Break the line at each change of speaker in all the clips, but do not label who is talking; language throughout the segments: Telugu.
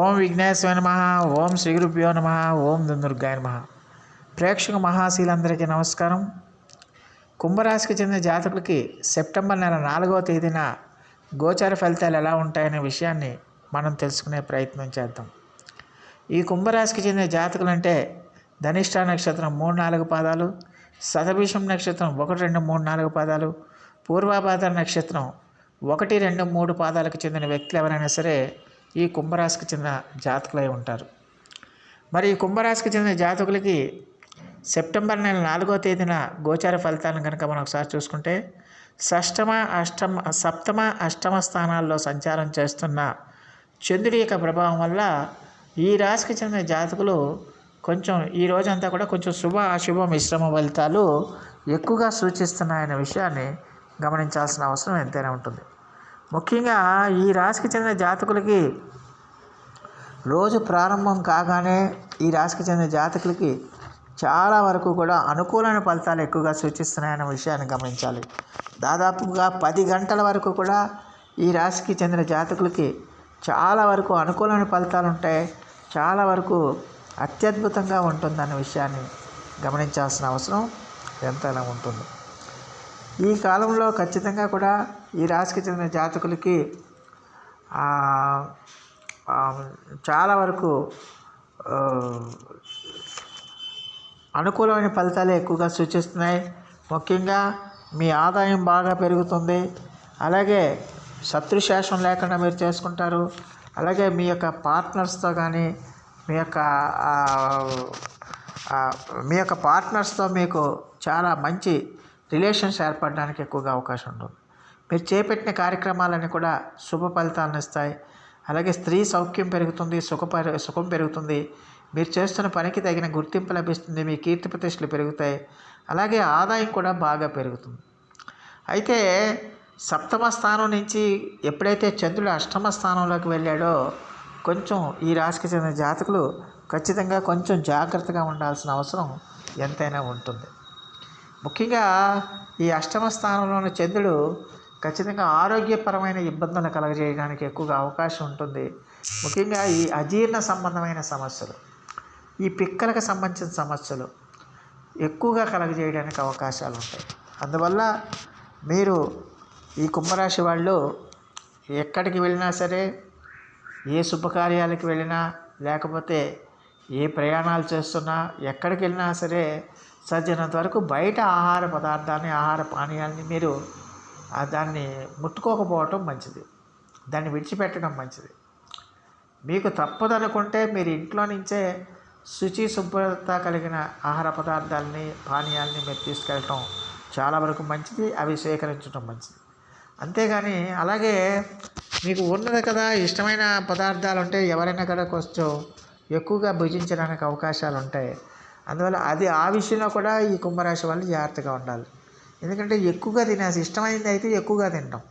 ఓం విఘ్నేశ్వర నమ ఓం శ్రీ గురుభ్యో నమ ఓం దుర్గాయ నమ. ప్రేక్షక మహాశీలందరికీ నమస్కారం. కుంభరాశికి చెందిన జాతకులకి సెప్టెంబర్ నెల నాలుగవ తేదీన గోచార ఫలితాలు ఎలా ఉంటాయనే విషయాన్ని మనం తెలుసుకునే ప్రయత్నం చేద్దాం. ఈ కుంభరాశికి చెందిన జాతకులు అంటే ధనిష్ట నక్షత్రం మూడు నాలుగు పాదాలు శతభిషం నక్షత్రం ఒకటి రెండు మూడు నాలుగు పాదాలు పూర్వాపాద నక్షత్రం ఒకటి రెండు మూడు పాదాలకు చెందిన వ్యక్తులు ఎవరైనా సరే ఈ కుంభరాశికి చెందిన జాతకులై ఉంటారు. మరి ఈ కుంభరాశికి చెందిన జాతకులకి సెప్టెంబర్ నెల నాలుగో తేదీన గోచార ఫలితాలను కనుక మనం ఒకసారి చూసుకుంటే షష్టమ అష్టమ సప్తమ అష్టమ స్థానాల్లో సంచారం చేస్తున్న చంద్రుడి యొక్క ప్రభావం వల్ల ఈ రాశికి చెందిన జాతకులు కొంచెం ఈ రోజంతా కూడా కొంచెం శుభ అశుభ మిశ్రమ ఫలితాలు ఎక్కువగా సూచిస్తున్నాయనే విషయాన్ని గమనించాల్సిన అవసరం ఎంతైనా ఉంటుంది. ముఖ్యంగా ఈ రాశికి చెందిన జాతకులకి రోజు ప్రారంభం కాగానే ఈ రాశికి చెందిన జాతకులకి చాలా వరకు కూడా అనుకూలమైన ఫలితాలు ఎక్కువగా సూచిస్తున్నాయన్న విషయాన్ని గమనించాలి. దాదాపుగా పది గంటల వరకు కూడా ఈ రాశికి చెందిన జాతకులకి చాలా వరకు అనుకూలమైన ఫలితాలు ఉంటాయి చాలా వరకు అత్యద్భుతంగా ఉంటుందన్న విషయాన్ని గమనించాల్సిన అవసరం ఎంతైనా ఉంటుంది. ఈ కాలంలో ఖచ్చితంగా కూడా ఈ రాశికి చెందిన జాతకులకి చాలా వరకు అనుకూలమైన ఫలితాలే ఎక్కువగా సూచిస్తున్నాయి. ముఖ్యంగా మీ ఆదాయం బాగా పెరుగుతుంది. అలాగే శత్రుశేషం లేకుండా మీరు చేసుకుంటారు. అలాగే మీ యొక్క పార్ట్నర్స్తో కానీ మీ యొక్క మీ యొక్క పార్ట్నర్స్తో మీకు చాలా మంచి రిలేషన్స్ ఏర్పడడానికి ఎక్కువగా అవకాశం ఉంటుంది. మీరు చేపట్టిన కార్యక్రమాలన్నీ కూడా శుభ ఫలితాలను ఇస్తాయి. అలాగే స్త్రీ సౌఖ్యం పెరుగుతుంది సుఖపరి సుఖం పెరుగుతుంది. మీరు చేస్తున్న పనికి తగిన గుర్తింపు లభిస్తుంది మీ కీర్తి ప్రతిష్టలు పెరుగుతాయి. అలాగే ఆదాయం కూడా బాగా పెరుగుతుంది. అయితే సప్తమ స్థానం నుంచి ఎప్పుడైతే చంద్రుడు అష్టమ స్థానంలోకి వెళ్ళాడో కొంచెం ఈ రాశికి చెందిన జాతకులు ఖచ్చితంగా కొంచెం జాగ్రత్తగా ఉండాల్సిన అవసరం ఎంతైనా ఉంటుంది. ముఖ్యంగా ఈ అష్టమ స్థానంలోని చంద్రుడు ఖచ్చితంగా ఆరోగ్యపరమైన ఇబ్బందులను కలగజేయడానికి ఎక్కువగా అవకాశం ఉంటుంది. ముఖ్యంగా ఈ అజీర్ణ సంబంధమైన సమస్యలు ఈ పిక్కలకు సంబంధించిన సమస్యలు ఎక్కువగా కలగజేయడానికి అవకాశాలు ఉంటాయి. అందువల్ల మీరు ఈ కుంభరాశి వాళ్ళు ఎక్కడికి వెళ్ళినా సరే ఏ శుభకార్యాలకు వెళ్ళినా లేకపోతే ఏ ప్రయాణాలు చేస్తున్నా ఎక్కడికి వెళ్ళినా సరే సజ్జనంత వరకు బయట ఆహార పదార్థాన్ని ఆహార పానీయాల్ని మీరు దాన్ని ముట్టుకోకపోవటం మంచిది. దాన్ని విడిచిపెట్టడం మంచిది. మీకు తప్పదనుకుంటే మీరు ఇంట్లో నుంచే శుచి శుభ్రత కలిగిన ఆహార పదార్థాలని పానీయాలని మీరు తీసుకెళ్ళటం చాలా వరకు మంచిది. అవి స్వీకరించడం మంచిది. అంతేగాని అలాగే మీకు ఉన్నది కదా ఇష్టమైన పదార్థాలు ఉంటే ఎవరైనా కూడా కొంచెం ఎక్కువగా భుజించడానికి అవకాశాలు ఉంటాయి అందువల్ల అది ఆ విషయంలో కూడా ఈ కుంభరాశి వాళ్ళు జాగ్రత్తగా ఉండాలి. ఎందుకంటే ఎక్కువగా తినేసి ఇష్టమైంది అయితే ఎక్కువగా తింటాం.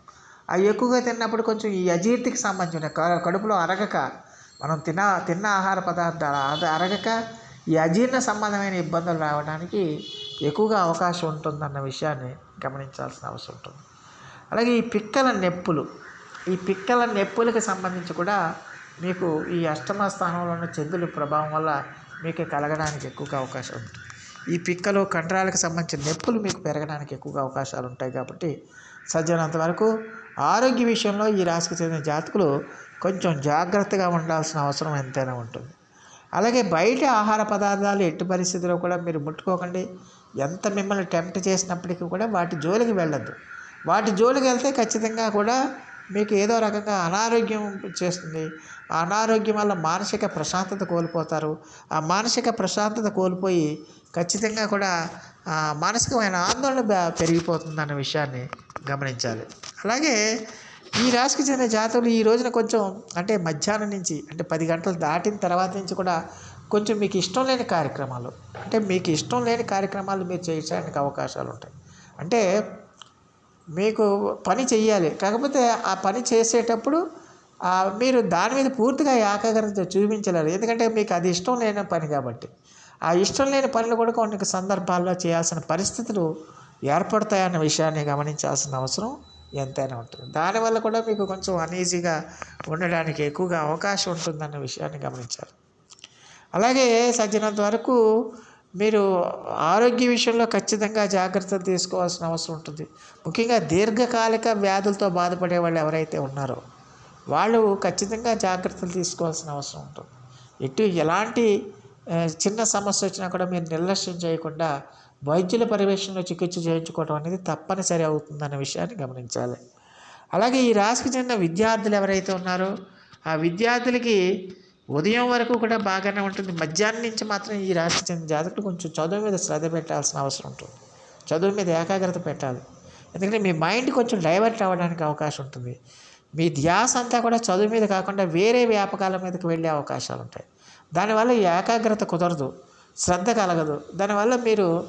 ఆ ఎక్కువగా తిన్నప్పుడు కొంచెం ఈ అజీర్తికి సంబంధించిన కడుపులో అరగక మనం తిన్న తిన్న ఆహార పదార్థాలు అది అరగక ఈ అజీర్ణ సంబంధమైన ఇబ్బందులు రావడానికి ఎక్కువగా అవకాశం ఉంటుందన్న విషయాన్ని గమనించాల్సిన అవసరం ఉంటుంది. అలాగే ఈ పిక్కల నొప్పులు ఈ పిక్కల నొప్పులకు సంబంధించి కూడా మీకు ఈ అష్టమ స్థానంలో ఉన్న చంద్రుడి ప్రభావం వల్ల మీకు కలగడానికి ఎక్కువగా అవకాశం ఉంటుంది ఈ పిక్కలు కండరాలకు సంబంధించిన నొప్పులు మీకు పెరగడానికి ఎక్కువగా అవకాశాలు ఉంటాయి కాబట్టి సజ్జనంత వరకు ఆరోగ్య విషయంలో ఈ రాశికి చెందిన జాతకులు కొంచెం జాగ్రత్తగా ఉండాల్సిన అవసరం ఎంతైనా ఉంటుంది. అలాగే బయట ఆహార పదార్థాలు ఎట్టి పరిస్థితిలో కూడా మీరు ముట్టుకోకండి. ఎంత మిమ్మల్ని టెంప్ట్ చేసినప్పటికీ కూడా వాటి జోలికి వెళ్ళద్దు. వాటి జోలికి వెళ్తే ఖచ్చితంగా కూడా మీకు ఏదో రకంగా అనారోగ్యం చేస్తుంది. ఆ అనారోగ్యం వల్ల మానసిక ప్రశాంతత కోల్పోతారు. ఆ మానసిక ప్రశాంతత కోల్పోయి ఖచ్చితంగా కూడా మానసికమైన ఆందోళన పెరిగిపోతుంది పెరిగిపోతుందన్న విషయాన్ని గమనించాలి. అలాగే ఈ రాశికి చెందిన జాతకులు ఈ రోజున కొంచెం అంటే మధ్యాహ్నం నుంచి అంటే పది గంటలు దాటిన తర్వాత నుంచి కూడా కొంచెం మీకు ఇష్టం లేని కార్యక్రమాలు అంటే మీకు ఇష్టం లేని కార్యక్రమాలు మీరు చేయడానికి అవకాశాలు ఉంటాయి. అంటే మీకు పని చెయ్యాలి. కాకపోతే ఆ పని చేసేటప్పుడు మీరు దాని మీద పూర్తిగా ఏకాగ్రత చూపించలేరు. ఎందుకంటే మీకు అది ఇష్టం లేని పని కాబట్టి. ఆ ఇష్టం లేని పనులు కూడా కొన్ని సందర్భాల్లో చేయాల్సిన పరిస్థితులు ఏర్పడతాయన్న విషయాన్ని గమనించాల్సిన అవసరం ఎంతైనా ఉంటుంది. దానివల్ల కూడా మీకు కొంచెం అనీజీగా ఉండడానికి ఎక్కువగా అవకాశం ఉంటుందన్న విషయాన్ని గమనించాలి. అలాగే సజ్జనంత వరకు మీరు ఆరోగ్య విషయంలో ఖచ్చితంగా జాగ్రత్తలు తీసుకోవాల్సిన అవసరం ఉంటుంది. ముఖ్యంగా దీర్ఘకాలిక వ్యాధులతో బాధపడే వాళ్ళు ఎవరైతే ఉన్నారో వాళ్ళు ఖచ్చితంగా జాగ్రత్తలు తీసుకోవాల్సిన అవసరం ఉంటుంది. ఎటు ఎలాంటి చిన్న సమస్య వచ్చినా కూడా మీరు నిర్లక్ష్యం చేయకుండా వైద్యుల పర్యవేక్షణలో చికిత్స చేయించుకోవడం అనేది తప్పనిసరి అవుతుందన్న విషయాన్ని గమనించాలి. అలాగే ఈ రాశికి చెందిన విద్యార్థులు ఎవరైతే ఉన్నారో ఆ విద్యార్థులకి ఉదయం వరకు కూడా బాగానే ఉంటుంది. మధ్యాహ్నం నుంచి మాత్రం ఈ రాశి చెందిన జాతకులు కొంచెం చదువు మీద శ్రద్ధ పెట్టాల్సిన అవసరం ఉంటుంది. చదువు మీద ఏకాగ్రత పెట్టాలి. ఎందుకంటే మీ మైండ్ కొంచెం డైవర్ట్ అవ్వడానికి అవకాశం ఉంటుంది. మీ ధ్యాస అంతా కూడా చదువు మీద కాకుండా వేరే వ్యాపకాల మీదకి వెళ్ళే అవకాశాలు ఉంటాయి. దానివల్ల ఈ ఏకాగ్రత కుదరదు. శ్రద్ధ కలగదు. దానివల్ల మీరు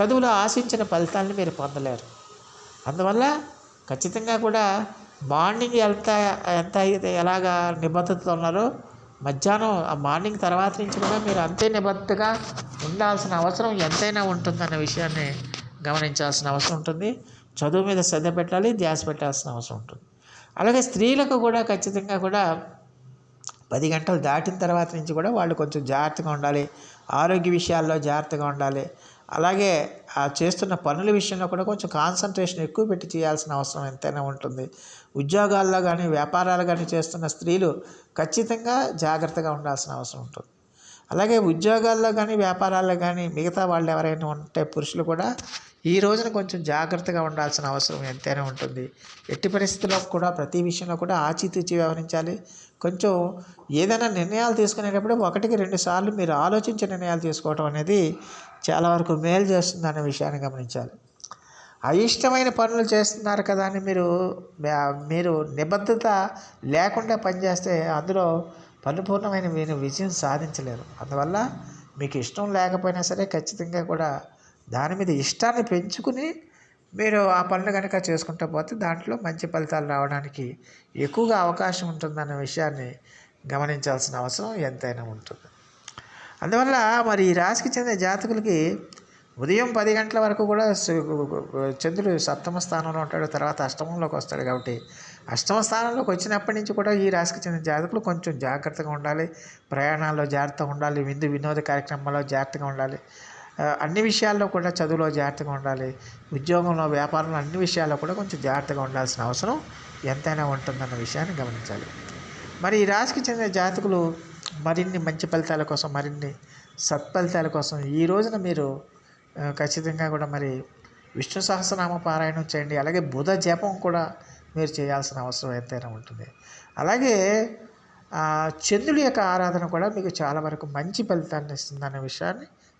చదువులో ఆశించిన ఫలితాలను మీరు పొందలేరు. అందువల్ల ఖచ్చితంగా కూడా మార్నింగ్ ఎంత ఎంత అయితే ఎలాగా నిబద్ధతతో ఉన్నారో మధ్యాహ్నం ఆ మార్నింగ్ తర్వాత నుంచి కూడా మీరు అంతే నిబద్ధగా ఉండాల్సిన అవసరం ఎంతైనా ఉంటుందన్న విషయాన్ని గమనించాల్సిన అవసరం ఉంటుంది. చదువు మీద శ్రద్ధ పెట్టాలి ధ్యాస పెట్టాల్సిన అవసరం ఉంటుంది. అలాగే స్త్రీలకు కూడా ఖచ్చితంగా కూడా పది గంటలు దాటిన తర్వాత నుంచి కూడా వాళ్ళు కొంచెం జాగ్రత్తగా ఉండాలి. ఆరోగ్య విషయాల్లో జాగ్రత్తగా ఉండాలి. అలాగే ఆ చేస్తున్న పనుల విషయంలో కూడా కొంచెం కాన్సన్ట్రేషన్ ఎక్కువ పెట్టి చేయాల్సిన అవసరం ఎంతైనా ఉంటుంది. ఉద్యోగాల్లో కానీ వ్యాపారాలు కానీ చేస్తున్న స్త్రీలు ఖచ్చితంగా జాగ్రత్తగా ఉండాల్సిన అవసరం ఉంటుంది. అలాగే ఉద్యోగాల్లో కానీ వ్యాపారాల్లో కానీ మిగతా వాళ్ళు ఎవరైనా ఉంటే పురుషులు కూడా ఈ రోజున కొంచెం జాగ్రత్తగా ఉండాల్సిన అవసరం ఎంతైనా ఉంటుంది. ఎట్టి పరిస్థితుల్లో కూడా ప్రతి విషయంలో కూడా ఆచితూచి వ్యవహరించాలి. కొంచెం ఏదైనా నిర్ణయాలు తీసుకునేటప్పుడు ఒకటికి రెండు సార్లు మీరు ఆలోచించి నిర్ణయాలు తీసుకోవటం అనేది చాలా వరకు మేలు చేస్తుంది అనే విషయాన్ని గమనించాలి. అయిష్టమైన పనులు చేస్తున్నారు కదా అని మీరు మీరు నిబద్ధత లేకుండా పనిచేస్తే అందులో పరిపూర్ణమైన మీరు విజయం సాధించలేరు. అందువల్ల మీకు ఇష్టం లేకపోయినా సరే ఖచ్చితంగా కూడా దాని మీద ఇష్టాన్ని పెంచుకుని మీరు ఆ పనులు కనుక చేసుకుంటూ పోతే దాంట్లో మంచి ఫలితాలు రావడానికి ఎక్కువగా అవకాశం ఉంటుందన్న విషయాన్ని గమనించాల్సిన అవసరం ఎంతైనా ఉంటుంది. అందువల్ల మరి ఈ రాశికి చెందిన జాతకులకి ఉదయం పది గంటల వరకు కూడా చంద్రుడు సప్తమ స్థానంలో ఉంటాడు తర్వాత అష్టమంలోకి వస్తాడు కాబట్టి అష్టమ స్థానంలోకి వచ్చినప్పటి నుంచి కూడా ఈ రాశికి చెందిన జాతకులు కొంచెం జాగ్రత్తగా ఉండాలి. ప్రయాణాల్లో జాగ్రత్తగా ఉండాలి. విందు వినోద కార్యక్రమాల్లో జాగ్రత్తగా ఉండాలి. అన్ని విషయాల్లో కూడా చదువులో జాగ్రత్తగా ఉండాలి. ఉద్యోగంలో వ్యాపారంలో అన్ని విషయాల్లో కూడా కొంచెం జాగ్రత్తగా ఉండాల్సిన అవసరం ఎంతైనా ఉంటుందన్న విషయాన్ని గమనించాలి. మరి ఈ రాశికి చెందిన జాతకులు మరిన్ని మంచి ఫలితాల కోసం మరిన్ని సత్ఫలితాల కోసం ఈ రోజున మీరు ఖచ్చితంగా కూడా మరి విష్ణు సహస్రనామ పారాయణం చేయండి. అలాగే బుధ జపం కూడా మీరు చేయాల్సిన అవసరం ఎంతైనా ఉంటుంది. అలాగే చంద్రుడి యొక్క ఆరాధన కూడా మీకు చాలా వరకు మంచి ఫలితాన్ని ఇస్తుందనే విషయాన్ని